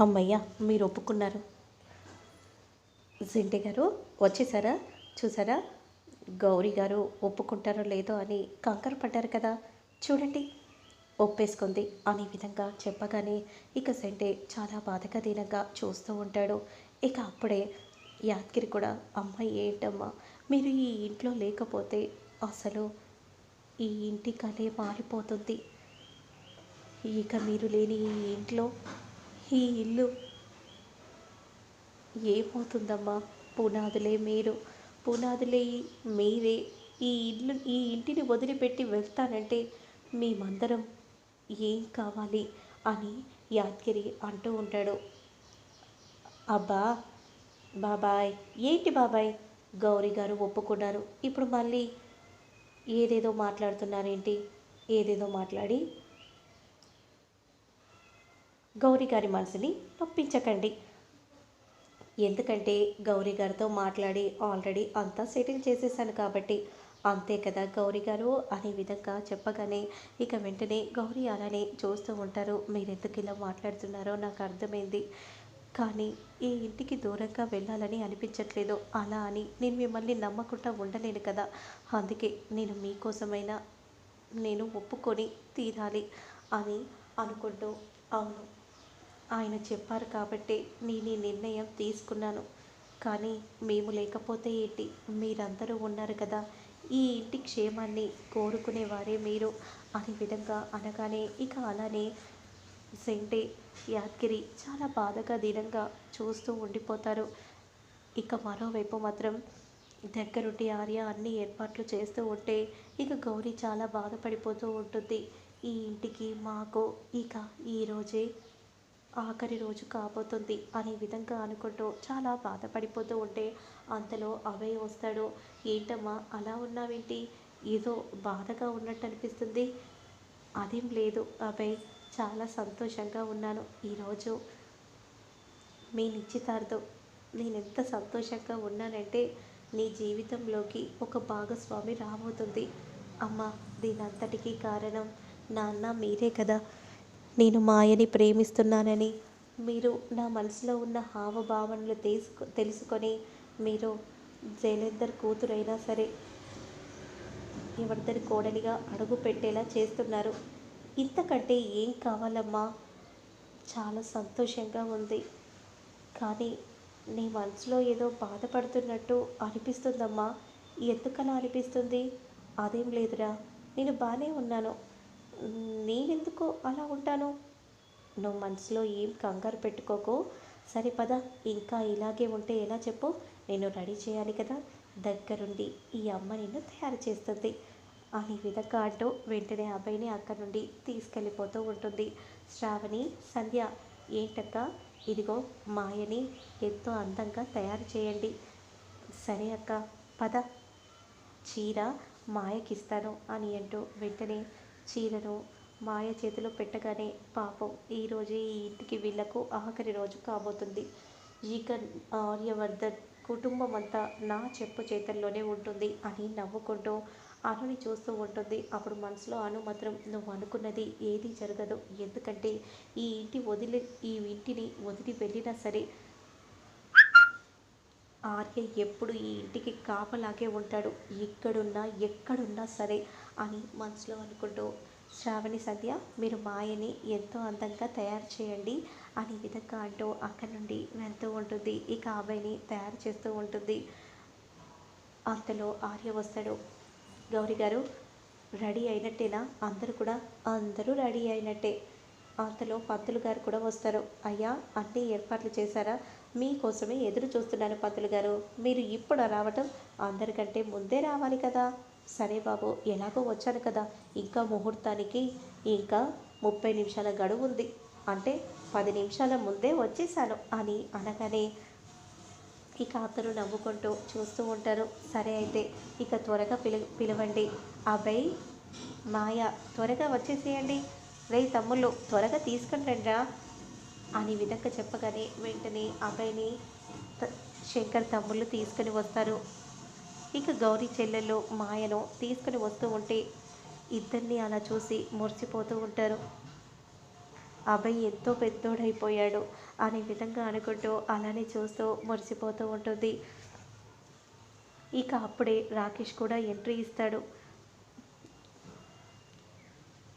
అమ్మయ్య మీరు ఒప్పుకున్నారు. జింటి గారు వచ్చేసారా? చూసారా? గౌరీ గారు ఒప్పుకుంటారో లేదో అని కంకర పడ్డారు కదా. చూడండి. ఒప్పేసుకుంది. అనే విధంగా చెప్పగానే ఇక సెంటే చాలా బాధగా దీనంగా చూస్తూ ఉంటాడు. ఇక అప్పుడే యాదగిరి కూడా అమ్మాయి ఏంటమ్మా మీరు ఈ ఇంట్లో లేకపోతే అసలు ఈ ఇంటి కలే మారిపోతుంది. ఇక మీరు లేని ఈ ఇంట్లో ఈ ఇల్లు ఏమవుతుందమ్మా? పునాదులే మీరు పునాదులే మీరే. ఈ ఇల్లు ఈ ఇంటిని వదిలిపెట్టి వెళ్తానంటే మేమందరం ఏం కావాలి అని యాద్గిరి అంటూ ఉంటాడు. అబ్బా బాబాయ్ ఏంటి బాబాయ్? గౌరీ గారు ఒప్పుకున్నారు. ఇప్పుడు మళ్ళీ ఏదేదో మాట్లాడుతున్నారేంటి? ఏదేదో మాట్లాడి గౌరీ గారి మనసుని నొప్పించకండి ఎందుకంటే గౌరీ గారితో మాట్లాడి ఆల్రెడీ అంతా సెటిల్ చేసేసాను కాబట్టి అంతే కదా గౌరీ గారు అనే విధంగా చెప్పగానే ఇక వెంటనే గౌరీ అలానే చూస్తూ ఉంటారు. మీరు ఎందుకు ఇలా మాట్లాడుతున్నారో నాకు అర్థమైంది. కానీ ఈ ఇంటికి దూరంగా వెళ్ళాలని అనిపించట్లేదు. అలా అని నేను మిమ్మల్ని నమ్మకుండా ఉండలేను కదా. అందుకే నేను మీకోసమైనా నేను ఒప్పుకొని తీరాలి అని అనుకుంటూ అవును ఆయన చెప్పారు కాబట్టి నేను ఈ నిర్ణయం తీసుకున్నాను. కానీ మేము లేకపోతే ఏంటి? మీరందరూ ఉన్నారు కదా. ఈ ఇంటి క్షేమాన్ని కోరుకునేవారే మీరు. అనే విధంగా అనగానే ఇక అలానే సెంటే యాదగిరి చాలా బాధగా దీనంగా చూస్తూ ఉండిపోతారు. ఇక మరోవైపు మాత్రం దగ్గరుండి ఆర్య అన్ని ఏర్పాట్లు చేస్తూ ఉంటే ఇక గౌరీ చాలా బాధపడిపోతూ ఉంటుంది. ఈ ఇంటికి మాకు ఇక ఈరోజే ఆఖరి రోజు కాబోతుంది అనే విధంగా అనుకుంటూ చాలా బాధపడిపోతూ ఉంటే అంతలో అభయ్ వస్తాడు. ఏంటమ్మా అలా ఉన్నావేంటి? ఏదో బాధగా ఉన్నట్టు అనిపిస్తుంది అదేం లేదు అభయ్ చాలా సంతోషంగా ఉన్నాను. ఈరోజు మీ నిశ్చితార్థం. నేను ఎంత సంతోషంగా ఉన్నానంటే నీ జీవితంలోకి ఒక భాగస్వామి రాబోతుంది. అమ్మ దీనంతటికీ కారణం నాన్న మీరే కదా. నేను మాయని ప్రేమిస్తున్నానని మీరు నా మనసులో ఉన్న హావభావనలు తెలుసుకు తెలుసుకొని మీరు జైలేందర్ కూతురైనా సరే ఎవరిద్దరి కోడలిగా అడుగు పెట్టేలా చేస్తున్నారు. ఇంతకంటే ఏం కావాలమ్మా? చాలా సంతోషంగా ఉంది. కానీ నీ మనసులో ఏదో బాధపడుతున్నట్టు అనిపిస్తుందమ్మా. ఎందుకలా అనిపిస్తుంది? అదేం లేదురా. నేను బాగానే ఉన్నాను. నేనెందుకు అలా ఉంటాను? నువ్వు మనసులో ఏం కంగారు పెట్టుకోకు. సరే పద ఇంకా ఇలాగే ఉంటే ఎలా చెప్పు? నేను రెడీ చేయాలి కదా. దగ్గరుండి ఈ అమ్మ నిన్ను తయారు చేస్తుంది. అని విధంగా అంటూ వెంటనే అబ్బాయిని అక్కడి నుండి తీసుకెళ్ళిపోతూ ఉంటుంది. శ్రావణి సంధ్య ఏంటక్క? ఇదిగో మాయని ఎంతో అందంగా తయారు చేయండి. సరే అక్క పద. చీర మాయకిస్తాను అని అంటూ వెంటనే చీరను మాయ చేతిలో పెట్టగానే పాపం ఈరోజు ఈ ఇంటికి వీళ్ళకు ఆఖరి రోజు కాబోతుంది. ఇక ఆర్యవర్ధన్ కుటుంబం అంతా నా చెప్పు చేతల్లోనే ఉంటుంది అని నవ్వుకుంటూ అనుని చూస్తూ ఉంటుంది. అప్పుడు మనసులో అను మాత్రం నువ్వు అనుకున్నది ఏది జరగదు. ఎందుకంటే ఈ ఇంటి వదిలి ఈ ఇంటిని వదిలి వెళ్ళినా సరే ఆర్య ఎప్పుడు ఈ ఇంటికి కాపలాగే ఉంటాడు. ఎక్కడున్నా ఎక్కడున్నా సరే అని మనసులో అనుకుంటూ శ్రావణి సద్య మీరు మాయని ఎంతో అందంగా తయారు చేయండి అని విధంగా అంటూ అక్కడి నుండి వెళ్తూ ఉంటుంది. ఇక అబ్బాయిని తయారు చేస్తూ ఉంటుంది. అంతలో ఆర్య వస్తాడు. గౌరీ గారు రెడీ అయినట్టేనా? అందరూ కూడా? అందరూ రెడీ అయినట్టే. అంతలో పంతులు గారు కూడా వస్తారు. అయ్యా అన్ని ఏర్పాట్లు చేశారా? మీకోసమే ఎదురు చూస్తున్నాను పంతులు గారు. మీరు ఇప్పుడు రావటం అందరికంటే ముందే రావాలి కదా. సరే బాబు ఎలాగో వచ్చాను కదా. ఇంకా ముహూర్తానికి ఇంకా ముప్పై నిమిషాల గడువు ఉంది. అంటే పది నిమిషాల ముందే వచ్చేసాను అని అనగానే ఇక అందరూ నవ్వుకుంటూ చూస్తూ ఉంటారు. సరే అయితే ఇక త్వరగా పిలు పిలవండి. అబ్బాయి మాయ త్వరగా వచ్చేసేయండి. రే తమ్ముళ్ళు త్వరగా తీసుకుని రండిరా అని విధంగా చెప్పగానే వెంటనే అబ్బాయిని శంకర్ తమ్ముళ్ళు తీసుకుని వస్తారు. ఇక గౌరీ చెల్లెళ్ళు మాయను తీసుకుని వస్తూ ఉంటే ఇద్దరిని అలా చూసి మురిసిపోతూ ఉంటారు. అబ్బాయి ఎంతో పెద్దోడైపోయాడు అనే విధంగా అనుకుంటూ అలానే చూస్తూ మురిసిపోతూ ఉంటుంది. ఇక అప్పుడే రాకేష్ కూడా ఎంట్రీ ఇస్తాడు.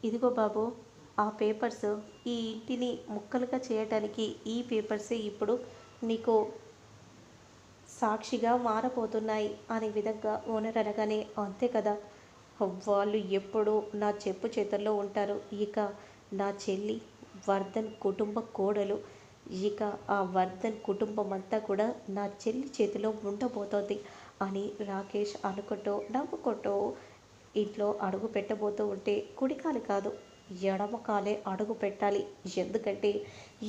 ఇదిగో బాబు ఆ పేపర్స్ ఈ ఇంటిని ముక్కలుగా చేయటానికి ఈ పేపర్సే ఇప్పుడు నీకు సాక్షిగా మారపోతున్నాయి అనే విధంగా ఓనర్ అనగానే అంతే కదా వాళ్ళు ఎప్పుడు నా చెప్పు చేతుల్లో ఉంటారు. ఇక నా చెల్లి వర్ధన్ కుటుంబ కోడలు ఇక ఆ వర్ధన్ కుటుంబం అంతా కూడా నా చెల్లి చేతిలో ఉండబోతోంది అని రాకేష్ అనుకుంటూ నవ్వుకుంటూ ఇంట్లో అడుగు పెట్టబోతూ ఉంటే కుడికాలు కాదు ఎడమ కాలే అడుగు పెట్టాలి. ఎందుకంటే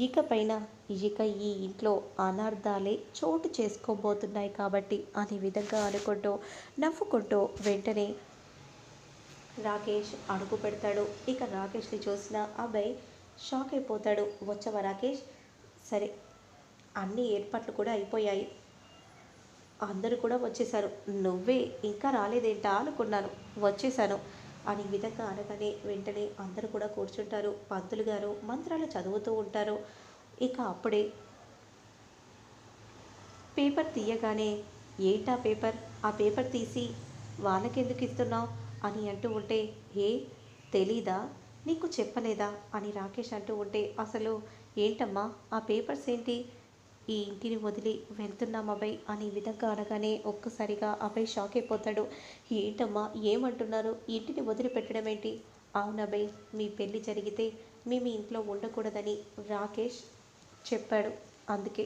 ఇకపైన ఇక ఈ ఇంట్లో అనర్థాలే చోటు చేసుకోబోతున్నాయి కాబట్టి అనే విధంగా అనుకుంటూ నవ్వుకుంటూ వెంటనే రాకేష్ అడుగు పెడతాడు. ఇక రాకేష్ని చూసిన అబ్బాయి షాక్ అయిపోతాడు. వచ్చావా రాకేష్? సరే అన్ని ఏర్పాట్లు కూడా అయిపోయాయి. అందరూ కూడా వచ్చేసారు నువ్వే ఇంకా రాలేదేంటా అనుకున్నాను. వచ్చేసాను అని విధంగా అనగానే వెంటనే అందరూ కూడా కూర్చుంటారు. పంతులు గారు మంత్రాలు చదువుతూ ఉంటారు. ఇక అప్పుడే పేపర్ తీయగానే ఏంటా పేపర్? ఆ పేపర్ తీసి వాళ్ళకెందుకు ఇస్తున్నావు? అని అంటూ ఉంటే ఏ తెలీదా? నీకు చెప్పలేదా? అని రాకేష్ అంటూ ఉంటే అసలు ఏంటమ్మా? ఆ పేపర్స్ ఏంటి? ఈ ఇంటిని వదిలి వెళ్తున్నాం అభయ్ అనే విధంగా అనగానే ఒక్కసారిగా అభయ్ షాక్ అయిపోతాడు. ఏంటమ్మా ఏమంటున్నారు? ఇంటిని వదిలిపెట్టడం ఏంటి? అవునభయ్ మీ పెళ్ళి జరిగితే మేము ఇంట్లో ఉండకూడదని రాకేష్ చెప్పాడు. అందుకే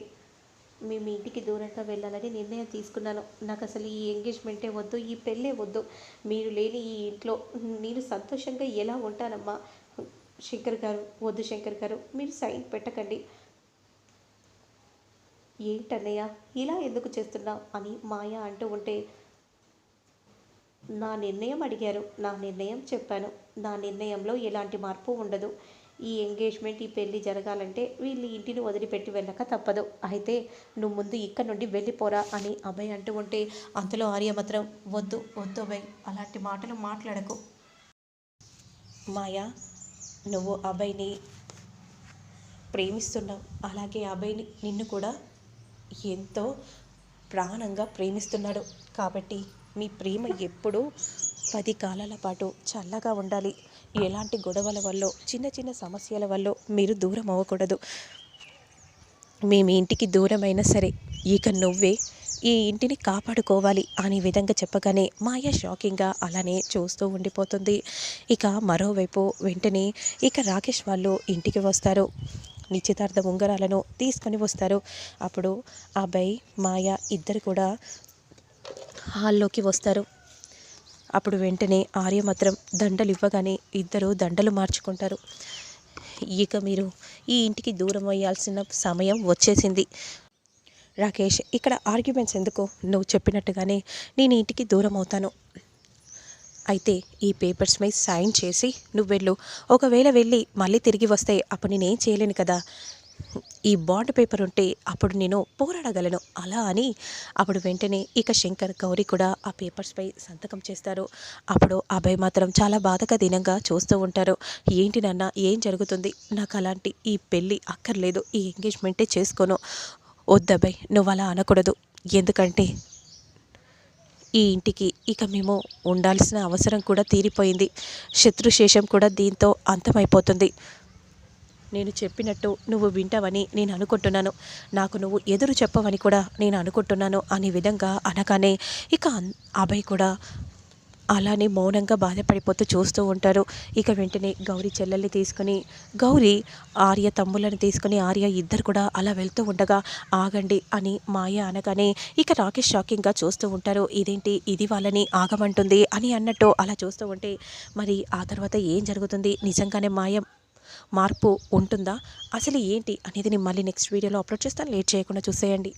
మేము ఇంటికి దూరంగా వెళ్ళాలని నిర్ణయం తీసుకున్నాను. నాకు అసలు ఈ ఎంగేజ్మెంటే వద్దు ఈ పెళ్ళే వద్దు. మీరు లేని ఈ ఇంట్లో నేను సంతోషంగా ఎలా ఉంటానమ్మా? శంకర్ గారు వద్దు శంకర్ గారు మీరు సైన్ పెట్టకండి. ఏంటన్నయ్య ఇలా ఎందుకు చేస్తున్నావు? అని మాయ అంటూ ఉంటే నా నిర్ణయం అడిగారు నా నిర్ణయం చెప్పాను. నా నిర్ణయంలో ఎలాంటి మార్పు ఉండదు. ఈ ఎంగేజ్మెంట్ ఈ పెళ్ళి జరగాలంటే వీళ్ళు ఇంటిని వదిలిపెట్టి వెళ్ళక తప్పదు. అయితే నువ్వు ముందు ఇక్కడ నుండి వెళ్ళిపోరా అని అభయ్ అంటూ ఉంటే అంతలో ఆర్య మాత్రం వద్దు వద్దు అభయ్ అలాంటి మాటలు మాట్లాడకు. మాయా నువ్వు అభయ్ని ప్రేమిస్తున్నావు. అలాగే అభయ్ని నిన్ను కూడా ఎంతో ప్రాణంగా ప్రేమిస్తున్నాడు. కాబట్టి మీ ప్రేమ ఎప్పుడూ పది కాలాల పాటు చల్లగా ఉండాలి. ఎలాంటి గొడవల వల్ల చిన్న చిన్న సమస్యల వల్ల మీరు దూరం అవ్వకూడదు. మేము ఇంటికి దూరమైనా సరే ఇక నువ్వే ఈ ఇంటిని కాపాడుకోవాలి అనే విధంగా చెప్పగానే మాయ షాకింగ్గా అలానే చూస్తూ ఉండిపోతుంది. ఇక మరోవైపు వెంటనే ఇక రాకేష్ వాళ్ళు ఇంటికి వస్తారు. నిశ్చితార్థ ఉంగరాలను తీసుకొని వస్తారు. అప్పుడు అభయ్ మాయ ఇద్దరు కూడా హాల్లోకి వస్తారు. అప్పుడు వెంటనే ఆర్య మాత్రం దండలు ఇవ్వగానే ఇద్దరు దండలు మార్చుకుంటారు. ఇక మీరు ఈ ఇంటికి దూరం అయ్యాల్సిన సమయం వచ్చేసింది. రాకేష్ ఇక్కడ ఆర్గ్యుమెంట్స్ ఎందుకు? నువ్వు చెప్పినట్టుగానే నేను ఇంటికి దూరం అవుతాను. అయితే ఈ పేపర్స్ మీద సైన్ చేసి నువ్వు వెళ్ళు. ఒకవేళ వెళ్ళి మళ్ళీ తిరిగి వస్తే అప్పుడు నేనేం చేయలేను కదా. ఈ బాండ్ పేపర్ ఉంటే అప్పుడు నేను పోరాడగలను. అలా అని అప్పుడు వెంటనే ఇక శంకర్ గౌరీ కూడా ఆ పేపర్స్పై సంతకం చేస్తారు. అప్పుడు అభయ్ మాత్రం చాలా బాధగా దినంగా చూస్తూ ఉంటారు. ఏంటి నాన్న ఏం జరుగుతుంది? నాకు అలాంటి ఈ పెళ్ళి అక్కర్లేదు. ఈ ఎంగేజ్మెంటే చేసుకోను. వద్దబ్బాయ్ నువ్వు అలా అనకూడదు. ఎందుకంటే ఈ ఇంటికి ఇక మేము ఉండాల్సిన అవసరం కూడా తీరిపోయింది. శత్రుశేషం కూడా దీంతో అంతమైపోతుంది. నేను చెప్పినట్టు నువ్వు వింటావని నేను అనుకుంటున్నాను. నాకు నువ్వు ఎదురు చెప్పవని కూడా నేను అనుకుంటున్నాను అనే విధంగా అనగానే ఇక అభయ్ కూడా అలానే మౌనంగా బాధపడిపోతూ చూస్తూ ఉంటారు. ఇక వెంటనే గౌరీ చెల్లెల్ని తీసుకుని గౌరీ ఆర్య తమ్ముళ్ళని తీసుకుని ఆర్య ఇద్దరు కూడా అలా వెళ్తూ ఉండగా ఆగండి అని మాయ అనగానే ఇక రాకేష్ షాకింగ్గా చూస్తూ ఉంటారు. ఇదేంటి? ఇది వాళ్ళని ఆగమంటుంది అని అన్నట్టు అలా చూస్తూ ఉంటే మరి ఆ తర్వాత ఏం జరుగుతుంది? నిజంగానే మాయ మార్పు ఉంటుందా? అసలు ఏంటి అనేది నేను మళ్ళీ నెక్స్ట్ వీడియోలో అప్లోడ్ చేస్తాను. లేట్ చేయకుండా చూసేయండి.